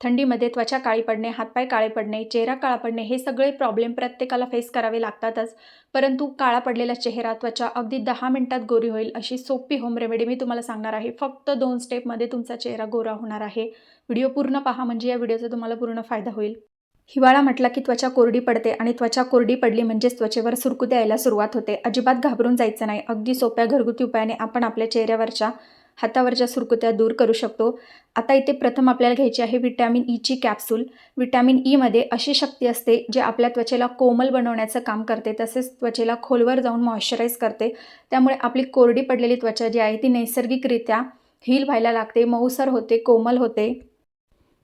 थंडीमध्ये त्वचा काळी पडणे हातपाय काळे पडणे चेहरा काळा पडणे हे सगळे प्रॉब्लेम प्रत्येकाला फेस करावे लागतातच. परंतु काळा पडलेला चेहरा त्वचा अगदी दहा मिनिटात गोरी होईल अशी सोपी होम रेमेडी मी तुम्हाला सांगणार आहे. फक्त दोन स्टेपमध्ये तुमचा चेहरा गोरा होणार आहे. व्हिडिओ पूर्ण पहा म्हणजे या व्हिडिओचा तुम्हाला पूर्ण फायदा होईल. हिवाळा म्हटला की त्वचा कोरडी पडते आणि त्वचा कोरडी पडली म्हणजेच त्वचेवर सुरकुत्या यायला सुरुवात होते. अजिबात घाबरून जायचं नाही. अगदी सोप्या घरगुती उपायाने आपण आपल्या चेहऱ्यावरच्या हातावरच्या सुरकुत्या दूर करू शकतो. आता इथे प्रथम आपल्याला घ्यायची आहे विटॅमिन ईची e कॅप्सूल. विटॅमिन ईमध्ये e अशी शक्ती असते जे आपल्या त्वचेला कोमल बनवण्याचं काम करते तसेच त्वचेला खोलवर जाऊन मॉइश्चराईज करते. त्यामुळे आपली कोरडी पडलेली त्वचा जी आहे ती नैसर्गिकरित्या हील व्हायला लागते मऊसर होते कोमल होते.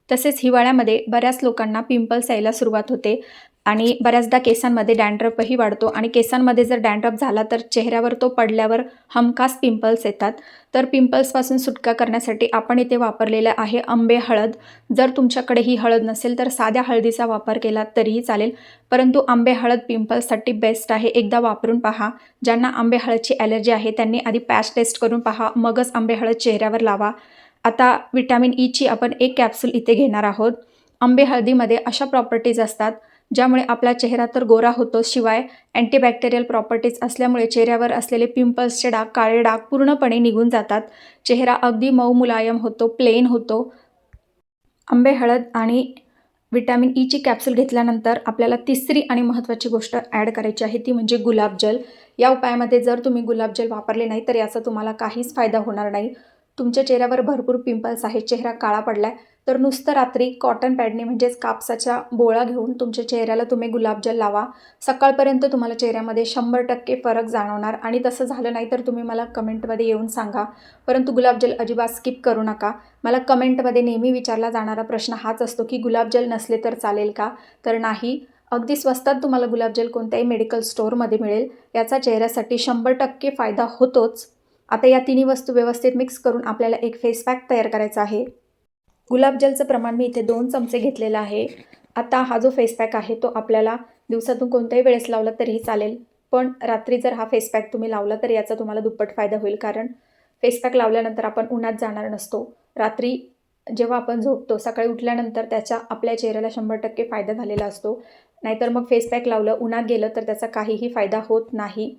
तसेच हिवाळ्यामध्ये बऱ्याच लोकांना पिंपल्स यायला सुरुवात होते. आणि बऱ्याचदा केसांमध्ये डॅन्ड्रफही वाढतो आणि केसांमध्ये जर डॅन्ड्रफ झाला तर चेहऱ्यावर तो पडल्यावर हमखास पिंपल्स येतात. तर पिंपल्सपासून सुटका करण्यासाठी आपण इथे वापरलेलं आहे आंबे हळद. जर तुमच्याकडे ही हळद नसेल तर साध्या हळदीचा वापर केला तरीही चालेल. परंतु आंबे हळद पिंपल्ससाठी बेस्ट आहे एकदा वापरून पहा. ज्यांना आंबे हळदची ॲलर्जी आहे त्यांनी आधी पॅच टेस्ट करून पहा. मगच आंबे हळद चेहऱ्यावर लावा. आता विटॅमिन ईची आपण एक कॅप्सूल इथे घेणार आहोत. आंबे हळदीमध्ये अशा प्रॉपर्टीज असतात. ज्यामुळे आपला चेहरा तर गोरा होतो शिवाय अँटीबॅक्टेरियल प्रॉपर्टीज असल्यामुळे चेहऱ्यावर असलेले पिंपल्सचे डाग काळे डाग पूर्णपणे निघून जातात. चेहरा अगदी मऊ मुलायम होतो प्लेन होतो. आंबे हळद आणि विटॅमिन ईची कॅप्सूल घेतल्यानंतर आपल्याला तिसरी आणि महत्त्वाची गोष्ट ॲड करायची आहे ती म्हणजे गुलाबजल. या उपायामध्ये जर तुम्ही गुलाबजल वापरले नाही तर याचा तुम्हाला काहीच फायदा होणार नाही. तुमच्या चेहऱ्यावर भरपूर पिंपल्स आहेत चेहरा काळा पडला आहे तर नुसतं रात्री कॉटन पॅडने म्हणजेच कापसाच्या बोळा घेऊन तुमच्या चेहऱ्याला तुम्ही गुलाबजल लावा. सकाळपर्यंत तुम्हाला चेहऱ्यामध्ये शंभर टक्के फरक जाणवणार आणि तसं झालं नाही तर तुम्ही मला कमेंटमध्ये येऊन सांगा. परंतु गुलाबजल अजिबात स्किप करू नका. मला कमेंटमध्ये नेहमी विचारला जाणारा प्रश्न हाच असतो की गुलाबजल नसले तर चालेल का? तर नाही. अगदी स्वस्तात तुम्हाला गुलाबजल कोणत्याही मेडिकल स्टोअरमध्ये मिळेल. याचा चेहऱ्यासाठी शंभर टक्के फायदा होतोच. आता या तिन्ही वस्तू व्यवस्थित मिक्स करून आपल्याला एक फेस पॅक तयार करायचा आहे. गुलाबजलचं प्रमाण मी इथे दोन चमचे घेतलेलं आहे. आता हा जो फेस पॅक आहे तो आपल्याला दिवसातून कोणत्याही वेळेस लावला तरीही चालेल. पण रात्री जर हा फेस पॅक तुम्ही लावला तर याचा तुम्हाला दुप्पट फायदा होईल कारण फेस पॅक लावल्यानंतर आपण उन्हात जाणार नसतो. रात्री जेव्हा आपण झोपतो सकाळी उठल्यानंतर त्याचा आपल्या चेहऱ्याला शंभर टक्के फायदा झालेला असतो. नाहीतर मग फेस पॅक लावलं उन्हात गेलं तर त्याचा काहीही फायदा होत नाही.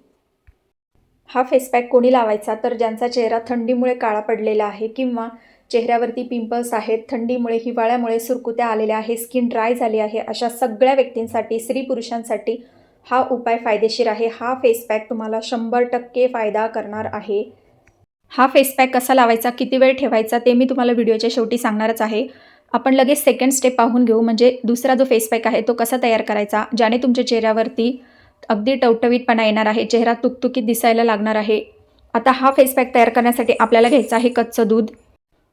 हा फेस पॅक कोणी लावायचा? तर ज्यांचा चेहरा थंडीमुळे काळा पडलेला आहे किंवा चेहऱ्यावरती पिंपल्स आहेत थंडीमुळे हिवाळ्यामुळे सुरकुत्या आलेल्या आहे स्किन ड्राय झाली आहे अशा सगळ्या व्यक्तींसाठी स्त्री पुरुषांसाठी हा उपाय फायदेशीर आहे. हा फेस पॅक तुम्हाला शंभर टक्के फायदा करणार आहे. हा फेस पॅक कसा लावायचा किती वेळ ठेवायचा ते मी तुम्हाला व्हिडिओच्या शेवटी सांगणारच आहे. आपण लगेच सेकंड स्टेप पाहून घेऊ. म्हणजे दुसरा जो फेसपॅक आहे तो कसा तयार करायचा ज्याने तुमच्या चेहऱ्यावरती अगदी टवटवीतपणा येणार आहे. चेहरा तुकतुकीत दिसायला लागणार आहे. आता हा फेस पॅक तयार करण्यासाठी आपल्याला घ्यायचं आहे कच्चं दूध.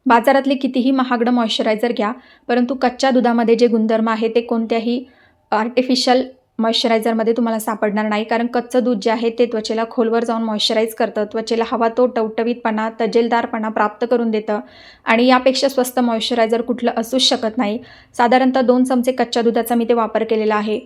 बाजारातले कितीही महागडं मॉइश्चरायझर घ्या परंतु कच्च्या दुधामध्ये जे गुणधर्म आहे ते कोणत्याही आर्टिफिशियल मॉइश्चरायझरमध्ये तुम्हाला सापडणार नाही. कारण कच्चं दूध जे आहे ते त्वचेला खोलवर जाऊन मॉइश्चराईज करतं. त्वचेला हवा तो टवटवीतपणा तजेलदारपणा प्राप्त करून देतं आणि यापेक्षा स्वस्त मॉइश्चरायझर कुठलं असूच शकत नाही. साधारणतः दोन चमचे कच्च्या दुधाचा मी ते वापर केलेला आहे.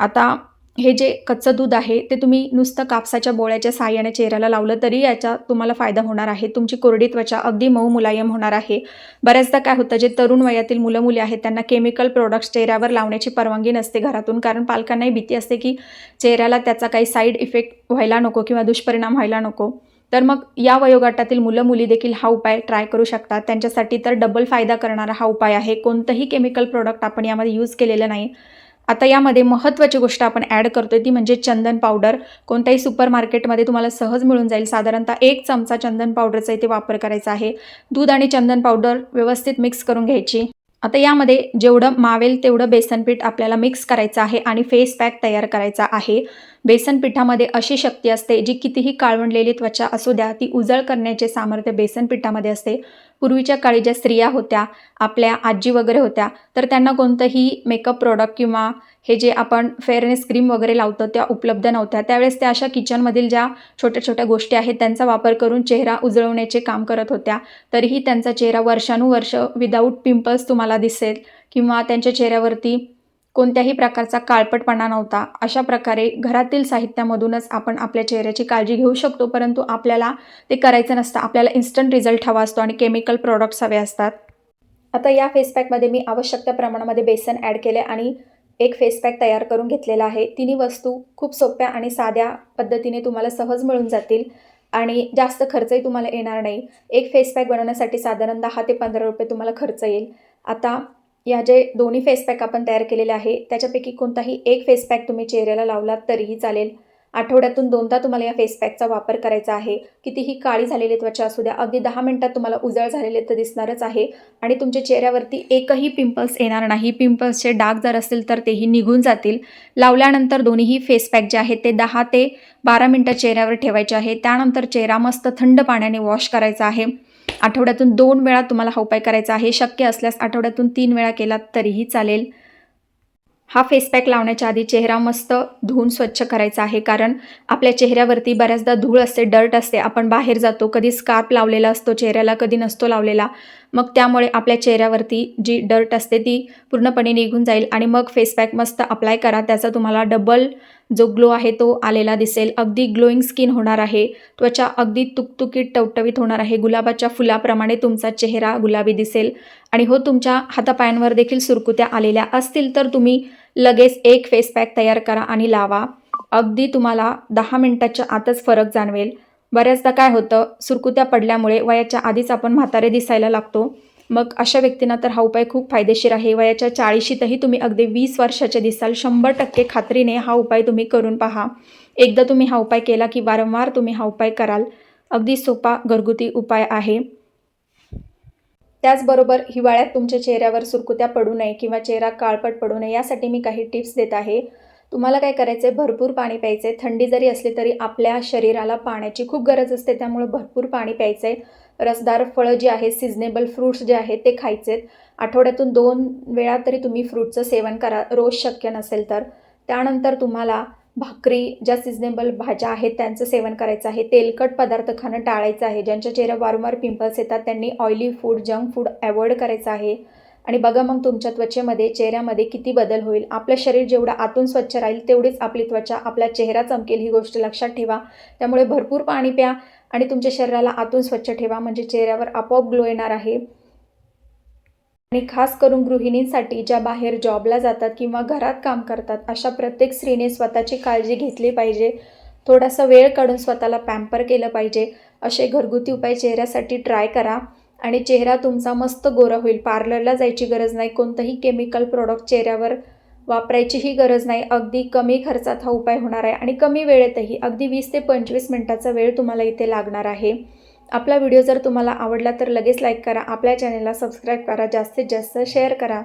आता हे जे कच्चं दूध आहे ते तुम्ही नुसतं कापसाच्या बोळ्याच्या साह्याने चेहऱ्याला लावलं तरी याचा तुम्हाला फायदा होणार आहे. तुमची कोरडी त्वचा अगदी मऊ मुलायम होणार आहे. बऱ्याचदा काय होतं जे तरुण वयातील मुलं मुली आहेत त्यांना केमिकल प्रोडक्ट्स चेहऱ्यावर लावण्याची परवानगी नसते घरातून. कारण पालकांनाही भीती असते की चेहऱ्याला त्याचा काही साईड इफेक्ट व्हायला नको किंवा दुष्परिणाम व्हायला नको. तर मग या वयोगटातील मुलं मुली देखील हा उपाय ट्राय करू शकतात. त्यांच्यासाठी तर डबल फायदा करणारा हा उपाय आहे. कोणतंही केमिकल प्रोडक्ट आपण यामध्ये यूज केलेलं नाही. आता यामध्ये महत्त्वाची गोष्ट आपण ॲड करतोय ती म्हणजे चंदन पावडर कोणत्याही सुपर मार्केटमध्ये तुम्हाला सहज मिळून जाईल. साधारणतः एक चमचा चंदन पावडरचा इथे वापर करायचा आहे. दूध आणि चंदन पावडर व्यवस्थित मिक्स करून घ्यायची. आता यामध्ये जेवढं मावेल तेवढं बेसनपीठ आपल्याला मिक्स करायचं आहे आणि फेस पॅक तयार करायचा आहे. बेसन पिठामध्ये अशी शक्ती असते जी कितीही काळवंडलेली त्वचा असू द्या ती उजळ करण्याचे सामर्थ्य बेसन पिठामध्ये असते. पूर्वीच्या काळी ज्या स्त्रिया होत्या आपल्या आजी वगैरे होत्या तर त्यांना कोणतंही मेकअप प्रोडक्ट किंवा हे जे आपण फेअरनेस क्रीम वगैरे लावतो त्या उपलब्ध नव्हत्या. त्यावेळेस त्या अशा किचनमधील ज्या छोट्या छोट्या गोष्टी आहेत त्यांचा वापर करून चेहरा उजळवण्याचे काम करत होत्या. तरीही त्यांचा चेहरा वर्षानुवर्ष विदाऊट पिंपल्स तुम्हाला दिसेल किंवा त्यांच्या चेहऱ्यावरती कोणत्याही प्रकारचा काळपटपणा नव्हता. अशा प्रकारे घरातील साहित्यामधूनच आपण आपल्या चेहऱ्याची काळजी घेऊ शकतो परंतु आपल्याला ते करायचं नसतं. आपल्याला इन्स्टंट रिझल्ट हवा असतो आणि केमिकल प्रोडक्ट्स हवे असतात. आता या फेस पॅकमध्ये मी आवश्यक त्या प्रमाणामध्ये बेसन ॲड केले आणि एक फेस पॅक तयार करून घेतलेला आहे. तिन्ही वस्तू खूप सोप्या आणि साध्या पद्धतीने तुम्हाला सहज मिळून जातील आणि जास्त खर्चही तुम्हाला येणार नाही. एक फेस पॅक बनवण्यासाठी साधारण दहा ते पंधरा रुपये तुम्हाला खर्च येईल. आता या जे दोन्ही फेस पॅक आपण तयार केलेले आहे त्याच्यापैकी कोणताही एक फेस पॅक तुम्ही चेहऱ्याला लावलात तरीही चालेल. आठवड्यातून दोनदा तुम्हाला या फेस पॅकचा वापर करायचा आहे. कितीही काळी झालेली त्वचा असू द्या अगदी दहा मिनटात तुम्हाला उजळ झालेले तर दिसणारच आहे. आणि तुमच्या चेहऱ्यावरती एकही पिंपल्स येणार नाही. पिंपल्सचे डाग जर असतील तर तेही निघून जातील. लावल्यानंतर दोन्हीही फेस पॅक जे आहेत ते दहा ते बारा मिनटं चेहऱ्यावर ठेवायचे आहे. त्यानंतर चेहरा मस्त थंड पाण्याने वॉश करायचा आहे. आठवड्यातून दोन वेळा तुम्हाला हा उपाय करायचा आहे. शक्य असल्यास आठवड्यातून तीन वेळा केलात तरीही चालेल. हा फेस पॅक लावण्याच्या आधी चेहरा मस्त धुवून स्वच्छ करायचा आहे. कारण आपल्या चेहऱ्यावरती बऱ्याचदा धूळ असते डर्ट असते. आपण बाहेर जातो कधी स्कार्प लावलेला असतो चेहऱ्याला कधी नसतो लावलेला. मग त्यामुळे आपल्या चेहऱ्यावरती जी डर्ट असते ती पूर्णपणे निघून जाईल आणि मग फेस पॅक मस्त अप्लाय करा. त्याचा तुम्हाला डबल जो ग्लो आहे तो आलेला दिसेल. अगदी ग्लोईंग स्किन होणार आहे. त्वचा अगदी तुकतुकीत टवटवीत होणार आहे. गुलाबाच्या फुलाप्रमाणे तुमचा चेहरा गुलाबी दिसेल. आणि हो तुमच्या हातापायांवर देखील सुरकुत्या आलेल्या असतील तर तुम्ही लगेच एक फेस पॅक तयार करा आणि लावा. अगदी तुम्हाला दहा मिनटाच्या आतच फरक जाणवेल. बऱ्याचदा काय होतं सुरकुत्या पडल्यामुळे वयाच्या आधीच आपण म्हातारे दिसायला लागतो. मग अशा व्यक्तींना तर हा उपाय खूप फायदेशीर आहे. वयाच्या चाळीशीतही तुम्ही अगदी वीस वर्षाचे दिसाल. शंभर टक्के खात्रीने हा उपाय तुम्ही करून पहा. एकदा तुम्ही हा उपाय केला की वारंवार तुम्ही हा उपाय कराल. अगदी सोपा घरगुती उपाय आहे. त्याचबरोबर हिवाळ्यात तुमच्या चेहऱ्यावर सुरकुत्या पडू नये किंवा चेहरा काळपट पडू नये यासाठी मी काही टिप्स देत आहे. तुम्हाला काय करायचं आहे भरपूर पाणी प्यायचं आहे थंडी जरी असली तरी आपल्या शरीराला पाण्याची खूप गरज असते. त्यामुळे भरपूर पाणी प्यायचं आहे रसदार फळं जी आहेत सिजनेबल फ्रूट्स जे आहेत ते खायचे आहेत आठवड्यातून दोन वेळा तरी तुम्ही फ्रूटचं सेवन करा. रोज शक्य नसेल तर. त्यानंतर तुम्हाला भाकरी ज्या सिजनेबल भाज्या आहेत त्यांचं सेवन करायचं आहे. तेलकट पदार्थ खाणं टाळायचं आहे. ज्यांच्या चेहऱ्या वारंवार पिंपल्स येतात त्यांनी oily food junk food avoid करायचं आहे. आणि बघा मग तुमच्या त्वचेमध्ये चेहऱ्यामध्ये किती बदल होईल. आपलं शरीर जेवढं आतून स्वच्छ राहील तेवढीच आपली त्वचा आपला चेहरा चमकेल ही गोष्ट लक्षात ठेवा. त्यामुळे भरपूर पाणी प्या आणि तुमच्या शरीराला आतून स्वच्छ ठेवा म्हणजे चेहऱ्यावर आपोआप ग्लो येणार आहे. आणि खास करून गृहिणींसाठी ज्या बाहेर जॉबला जातात किंवा घरात काम करतात अशा प्रत्येक स्त्रीने स्वतःची काळजी घेतली पाहिजे. थोडासा वेळ काढून स्वतःला पॅम्पर केलं पाहिजे. असे घरगुती उपाय चेहऱ्यासाठी ट्राय करा. आणि चेहरा तुमचा मस्त गोरा होईल. पार्लरला जायची गरज नाही. कोणतंही केमिकल प्रोडक्ट चेहऱ्यावर वापरायचीही गरज नाही. अगदी कमी खर्चात हा उपाय होणार आहे आणि कमी वेळेतही. अगदी वीस ते पंचवीस मिनटाचा वेळ तुम्हाला इथे लागणार आहे. आपला व्हिडिओ जर तुम्हाला आवडला तर लगेच लाईक करा. आपल्या चॅनलला सबस्क्राईब करा. जास्तीत जास्त शेअर करा.